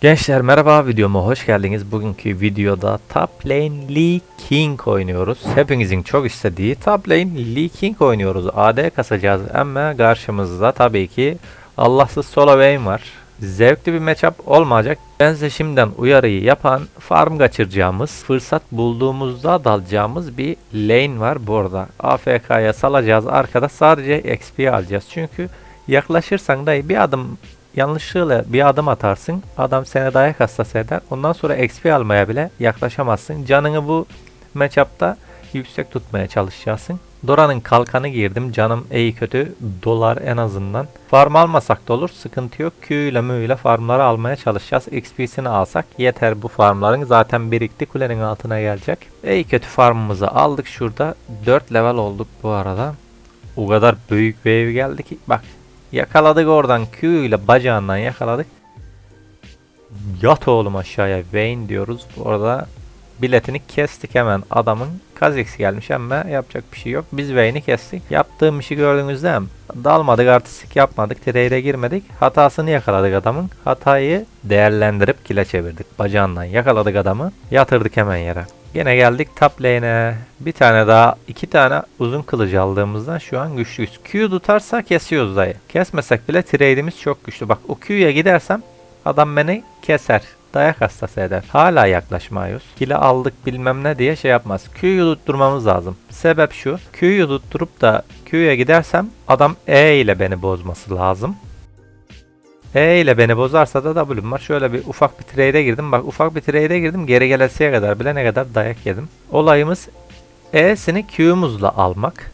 Gençler merhaba videoma hoş geldiniz. Bugünkü videoda Top Lane Lee King oynuyoruz. Hepinizin çok istediği Top Lane Lee King oynuyoruz. AD kasacağız ama karşımızda tabii ki Allahsız Solo Vayne var. Zevkli bir matchup olmayacak. Ben size şimdiden uyarıyı yapan farm kaçıracağımız, fırsat bulduğumuzda dalacağımız bir lane var bu arada. AFK'ya salacağız arkada sadece XP alacağız. Çünkü yaklaşırsan da bir adım yanlışlıkla bir adım atarsın. Adam seni dayak hastası eder. Ondan sonra XP almaya bile yaklaşamazsın. Canını bu matchup'ta yüksek tutmaya çalışacaksın. Dora'nın kalkanı girdim. Canım iyi kötü dolar en azından. Farm almasak da olur. Sıkıntı yok. Q ile mü ile farmları almaya çalışacağız. XP'sini alsak yeter bu farmların. Zaten birikti. Kulenin altına gelecek. İyi kötü farmımızı aldık şurada. 4 level olduk bu arada. O kadar büyük wave geldi ki. Bak Yakaladık oradan Q ile bacağından yakaladık. Yat oğlum aşağıya Vayne diyoruz. Bu arada biletini kestik hemen adamın. Kazix gelmiş ama yapacak bir şey yok. Biz Vayne'i kestik. Yaptığım işi gördünüz değil mi? Dalmadık artistik yapmadık. Trade'e girmedik. Hatasını yakaladık adamın. Hatayı değerlendirip kile çevirdik. Bacağından yakaladık adamı. Yatırdık hemen yere. Gene geldik top lane'e. Bir tane daha, iki tane uzun kılıcı aldığımızdan şu an güçlüyüz. Q tutarsa kesiyoruz dayı. Kesmesek bile trade'imiz çok güçlü. Bak o Q'ya gidersem adam beni keser. Dayak hastası eder. Hala yaklaşmıyoruz. Kili aldık bilmem ne diye şey yapmaz. Q'yu tutturmamız lazım. Sebep şu. Q'yu tutturup da Q'ya gidersem adam E ile beni bozması lazım. E ile beni bozarsa da W'm var. Şöyle bir ufak bir trade'e girdim. Bak ufak bir trade'e girdim. Geri gelesiye kadar bile ne kadar dayak yedim. Olayımız E'sini Q'muzla almak.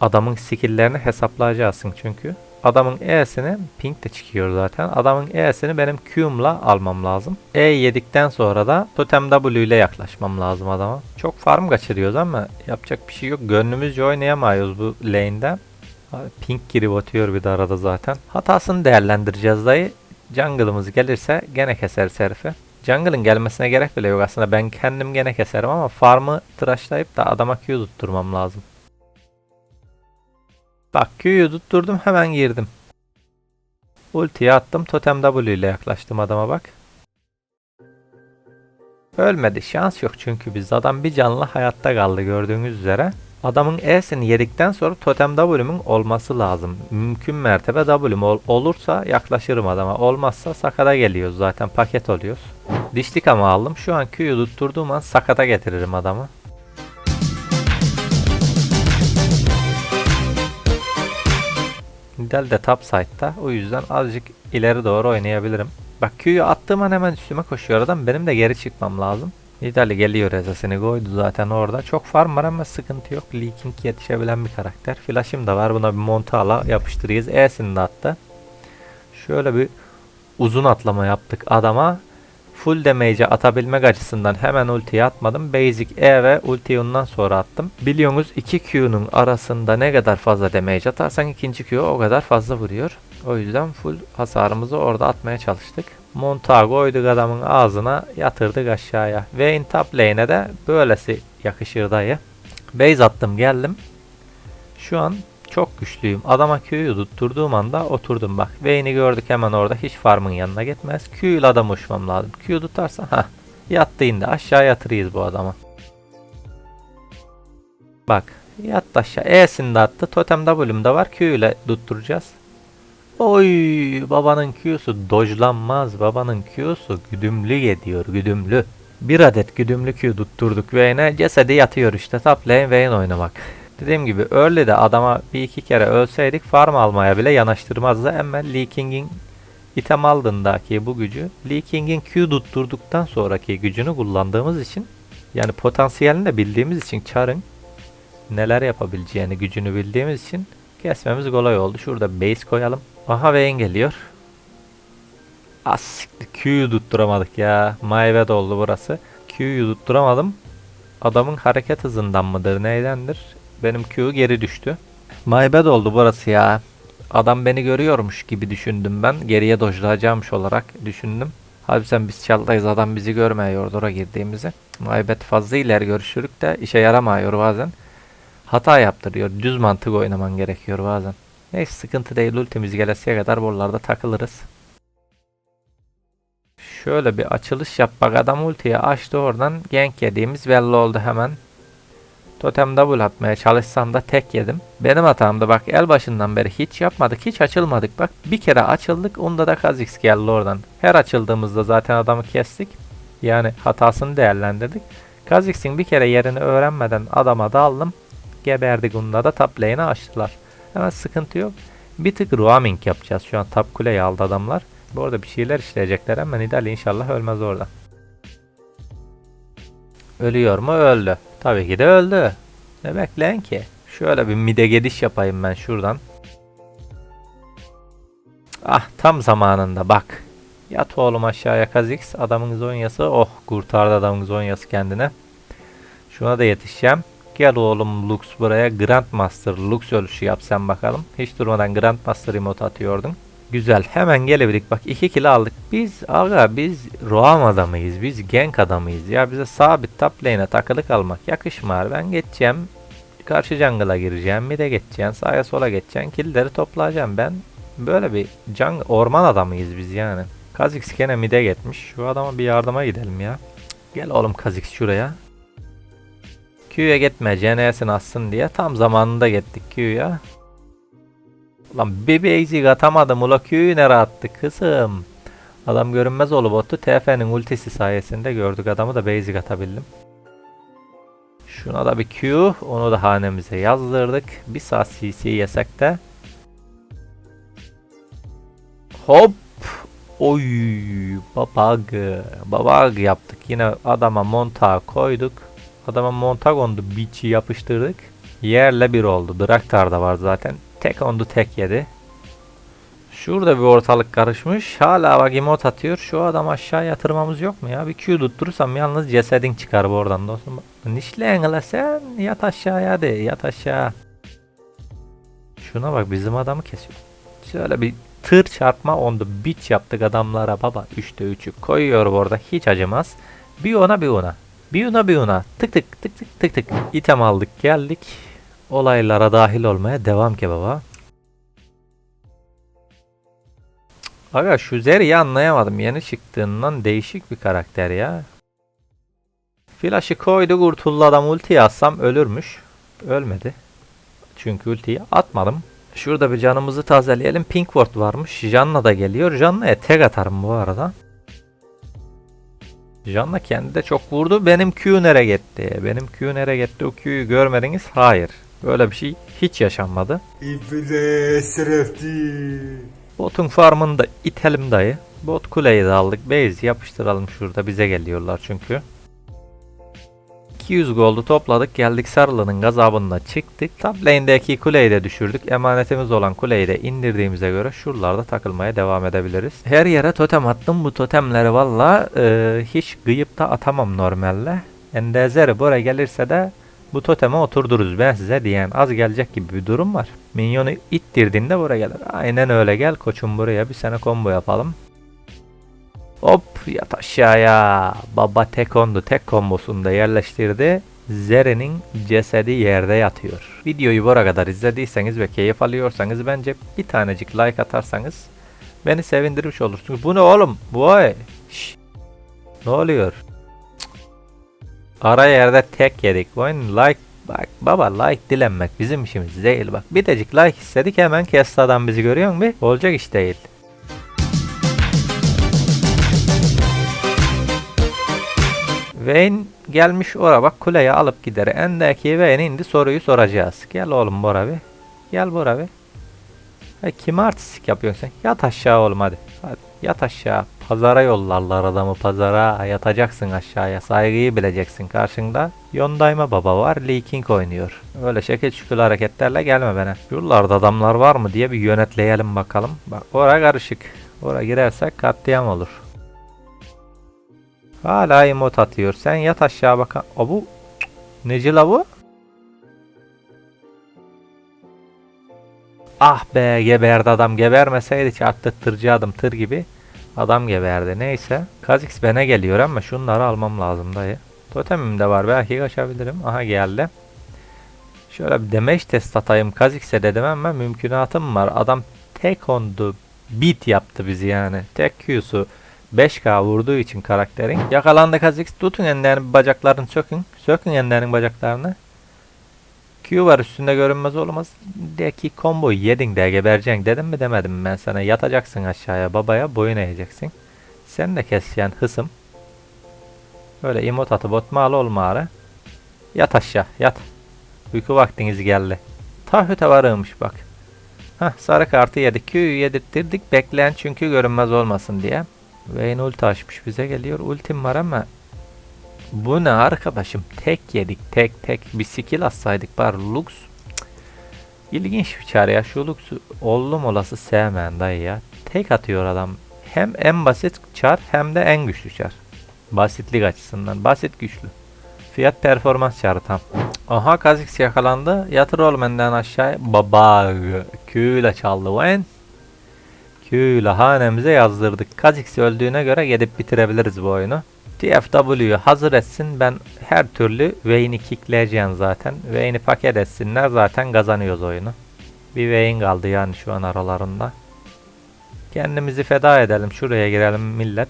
Adamın skill'lerini hesaplayacaksın çünkü. Adamın E'sini ping de çıkıyor zaten. Adamın E'sini benim Q'mla almam lazım. E yedikten sonra da totem W ile yaklaşmam lazım adama. Çok farm kaçırıyoruz ama yapacak bir şey yok. Gönlümüzce oynayamayız bu lane'de. Pink girip atıyor bir de arada zaten. Hatasını değerlendireceğiz dayı. Jungle'ımız gelirse gene keseriz herifi. Jungle'ın gelmesine gerek bile yok aslında. Ben kendim gene keserim ama farmı tıraşlayıp da adama Q tutturmam lazım. Bak Q'yu tutturdum hemen girdim. Ultiyi attım. Totem W ile yaklaştım adama bak. Ölmedi. Şans yok çünkü biz adam bir canlı hayatta kaldı gördüğünüz üzere. Adamın E'sini yedikten sonra totem W'mun olması lazım. Mümkün mertebe W'm ol olursa yaklaşırım adama. Olmazsa sakata geliyoruz zaten paket oluyoruz. Dişlik ama aldım. Şu an Q'yu tutturduğum an sakata getiririm adamı. Nidal de top side'da. O yüzden azıcık ileri doğru oynayabilirim. Bak Q'yu attığım an hemen üstüme koşuyor adam. Benim de geri çıkmam lazım. Nidali geliyor ezasını koydu zaten orada. Çok farm var ama sıkıntı yok. Leaking yetişebilen bir karakter. Flash'ım da var. Buna bir montala yapıştırıyız. E'sini de attı. Şöyle bir uzun atlama yaptık adama. Full damage'e atabilmek açısından hemen ultiyi atmadım. Basic E ve ultiyi ondan sonra attım. Biliyorsunuz 2 Q'nun arasında ne kadar fazla damage atarsan ikinci Q o kadar fazla vuruyor. O yüzden full hasarımızı orada atmaya çalıştık. Montağı koyduk adamın ağzına yatırdık aşağıya. İn top lane'e de böylesi yakışır dayı. Base attım geldim. Şu an çok güçlüyüm. Adama Q'yu tutturduğum anda oturdum bak. Vayne'i gördük hemen orada. Hiç farmın yanına gitmez. Q ile adam uçmam lazım. Q tutarsa ha yattı indi. Aşağı yatırıyız bu adama. Bak yattı aşağı. E'sini de attı. Totem W'm de var. Q ile tutturacağız. Oy babanın Q'su dojlanmaz. Babanın Q'su güdümlü gidiyor güdümlü. Bir adet güdümlü Q tutturduk Vayne'e. Cesedi yatıyor işte. Top lane Vayne oynamak. Dediğim gibi early de adama bir iki kere ölseydik farm almaya bile yanaştırmazdı. Ama Lee King'in item aldığındaki bu gücü Lee King'in Q tutturduktan sonraki gücünü kullandığımız için yani potansiyelini de bildiğimiz için Char'ın neler yapabileceğini gücünü bildiğimiz için kesmemiz kolay oldu. Şurada base koyalım. Aha Vayne geliyor. As Q'yu tutturamadık ya. My bad oldu burası. Q'yu tutturamadım. Adamın hareket hızından mıdır neydendir? Benim Q geri düştü. My bad oldu burası ya. Adam beni görüyormuş gibi düşündüm ben. Geriye dojlayacağımmış olarak düşündüm. Halbuki sen biz çaldayız adam bizi görmüyor oraya girdiğimizi. My bad fazla ileri görüşürük de işe yaramıyor bazen. hata yaptırıyor. Düz mantık oynaman gerekiyor bazen. Neyse sıkıntı değil. Ultimiz gelesiye kadar buralarda takılırız. Şöyle bir açılış yap bak adam ultiyi açtı oradan gank yediğimiz belli oldu hemen. Totem double atmaya çalışsam da tek yedim. Benim hatamdı bak el başından beri hiç yapmadık hiç açılmadık bak. Bir kere açıldık onda da Kha'Zix geldi oradan. Her açıldığımızda zaten adamı kestik. Yani hatasını değerlendirdik. Kha'Zix'in bir kere yerini öğrenmeden adama daldım. Geberdik onda da top lane'i açtılar. Hemen sıkıntı yok. Bir tık roaming yapacağız şu an top kuleyi aldı adamlar. Bu arada bir şeyler işleyecekler ama Nidali inşallah ölmez orada. Ölüyor mu? Öldü. Tabii ki de öldü. Ne bekleyin ki? Şöyle bir mide gidiş yapayım ben şuradan. Ah tam zamanında bak. Yat oğlum aşağıya Kha'Zix. Adamın zonyası. Oh kurtardı adamın zonyası kendine. Şuna da yetişeceğim. Gel oğlum Lux buraya. Grandmaster Lux ölüşü yap sen bakalım. Hiç durmadan Grandmaster emote atıyordun. Güzel. Hemen gelebildik. Bak 2 kill aldık. Biz aga biz Roam adamıyız. Biz gank adamıyız. Ya bize sabit top lane'e takılı kalmak yakışmıyor. Ben geçeceğim. Karşı jungle'a gireceğim. Bir de geçeceğim. Sağa sola geçeceğim. Killleri toplayacağım. Ben böyle bir jung orman adamıyız biz yani. Kha'Zix gene mid'e gitmiş. Şu adama bir yardıma gidelim ya. Gel oğlum Kha'Zix şuraya. Q'ya gitme. CNS'ini atsın diye. Tam zamanında gittik Q'ya. Lan bir basic atamadım ula Q'yu nereye attı kızım. Adam görünmez olup botu TF'nin ultisi sayesinde gördük adamı da basic atabildim. Şuna da bir Q, onu da hanemize yazdırdık. Bir saat CC yesek de. Hop. Oy babag. Babag yaptık. Yine adama monta koyduk. Adama monta kondu. Beach'i yapıştırdık. Yerle bir oldu. Draktar da var zaten. Tek ondu tek yedi. Şurada bir ortalık karışmış. Hala bak emot atıyor. Şu adam aşağı yatırmamız yok mu ya? Bir Q tutturursam yalnız cesedin çıkar bu oradan dostum. Nişleyin la sen. Yat aşağıya hadi. Yat aşağı. Şuna bak bizim adamı kesiyor. Şöyle bir tır çarpma ondu. Bitch yaptık adamlara baba. 3'te 3'ü koyuyor orada. Hiç acımaz. Bir ona bir ona. Bir ona. Tık tık tık tık tık tık. İtem aldık geldik. Olaylara dahil olmaya devam ki baba. Aga şu Zeri'yi anlayamadım. Yeni çıktığından değişik bir karakter ya. Flash'ı koydu kurtuldu adam ultiyi atsam ölürmüş. Ölmedi. Çünkü ultiyi atmadım. Şurada bir canımızı tazeleyelim. Pink Ward varmış. Janna da geliyor. Janna'ya tek atarım bu arada. Janna kendi de çok vurdu. Benim Q nereye gitti? Benim Q nereye gitti? O Q'yu görmediniz? Hayır. Böyle bir şey hiç yaşanmadı. İblis. Botun farmını da itelim dayı. Bot kuleyi de aldık. Base yapıştıralım şurada. Bize geliyorlar çünkü. 200 gold'u topladık. Geldik Sarılı'nın gazabında çıktık. Top lane'deki kuleyi de düşürdük. Emanetimiz olan kuleyi de indirdiğimize göre şuralarda takılmaya devam edebiliriz. Her yere totem attım. Bu totemleri valla e, hiç gıyıp da atamam normalde. Endezeri buraya gelirse de bu toteme oturduruz ben size diyen az gelecek gibi bir durum var. Minyonu ittirdiğinde buraya gelir. Aynen öyle gel koçum buraya bir sene combo yapalım. Hop yat aşağıya. Baba tek ondu tek kombosunu da yerleştirdi. Zere'nin cesedi yerde yatıyor. Videoyu buraya kadar izlediyseniz ve keyif alıyorsanız bence bir tanecik like atarsanız beni sevindirmiş olursunuz. Bu ne oğlum? Vay. Şş. Ne oluyor? Ara yerde tek yedik. Oyun like bak baba like dilenmek bizim işimiz değil bak. Bir decik like istedik hemen kesti adam bizi görüyor musun? Olacak iş değil. Vayne gelmiş ora bak kuleye alıp gider. Endeki Vayne indi soruyu soracağız. Gel oğlum Bora bir. Gel Bora bir. Ha, kime artistik yapıyorsun sen? Yat aşağı oğlum hadi. Hadi yat aşağı. Pazara yollarlar adamı pazara. Yatacaksın aşağıya. Saygıyı bileceksin karşında. Yondayma baba var. Lee King oynuyor. Öyle şekil şükür hareketlerle gelme bana. Şuralarda adamlar var mı diye bir yönetleyelim bakalım. Bak oraya karışık. Oraya girersek katliam olur. Hala emot atıyor. Sen yat aşağı bakan. O bu neci la? Ah be geberdi adam. Gebermeseydi çarptırtacaktım tır gibi. Adam geberdi. Neyse. Kha'Zix bana geliyor ama şunları almam lazım dayı. Totemim de var. Belki kaçabilirim. Aha geldi. Şöyle bir damage test atayım Kazix'e dedim ama mümkünatım var. Adam tek on the beat yaptı bizi yani. Tek Q'su 5K vurduğu için karakterin. Yakalandı Kazix. Tutun enlerini bacaklarını sökün. Sökün enlerin bacaklarını. Q var üstünde görünmez olmaz. De ki komboyu yedin de gebereceksin dedim mi demedim ben sana. Yatacaksın aşağıya babaya boyun eğeceksin. Sen de keseceğin hısım. Böyle emot atıp otmalı olma ara. Yat aşağı yat. Uyku vaktiniz geldi. Taahhüte varığmış bak. Hah sarı kartı yedik. Q'yu yedirttirdik. Bekleyen çünkü görünmez olmasın diye. Vayne ulti açmış bize geliyor. Ultim var ama bu ne arkadaşım? Tek yedik. Tek tek. Bir skill atsaydık bari Lux. İlginç bir çare ya. Şu Lux'u oldum olası sevmeyen dayı ya. Tek atıyor adam. Hem en basit çar hem de en güçlü çar. Basitlik açısından. Basit güçlü. Fiyat performans çarı tam. Aha Kha'Zix yakalandı. Yatır oğlum benden aşağıya. Baba. Q'yla çaldı Vayne. Q'yla hanemize yazdırdık. Kha'Zix öldüğüne göre gidip bitirebiliriz bu oyunu. TFW'yu hazır etsin. Ben her türlü Vayne'i kickleyeceğim zaten. Vayne'i paket etsinler zaten kazanıyoruz oyunu. Bir Vayne kaldı yani şu an aralarında. Kendimizi feda edelim. Şuraya girelim millet.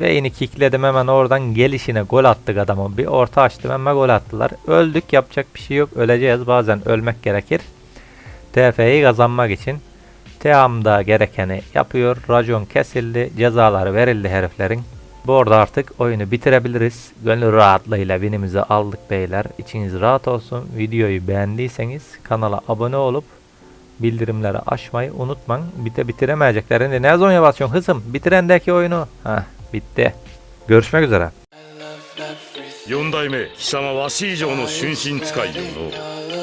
Vayne'i kickledim hemen oradan gelişine gol attık adamı. Bir orta açtım hemen gol attılar. Öldük yapacak bir şey yok. Öleceğiz bazen ölmek gerekir. TF'yi kazanmak için. Team da gerekeni yapıyor. Racon kesildi. Cezaları verildi heriflerin. Bu arada artık oyunu bitirebiliriz. Gönül rahatlığıyla binimizi aldık beyler. İçiniz rahat olsun. Videoyu beğendiyseniz kanala abone olup bildirimleri açmayı unutmayın. Bir de bitiremeyeceklerini ne zaman basıyorsun hızım? Bitirendeki oyunu. Heh bitti. Görüşmek üzere. 四代目貴様わし以上の春心使いよの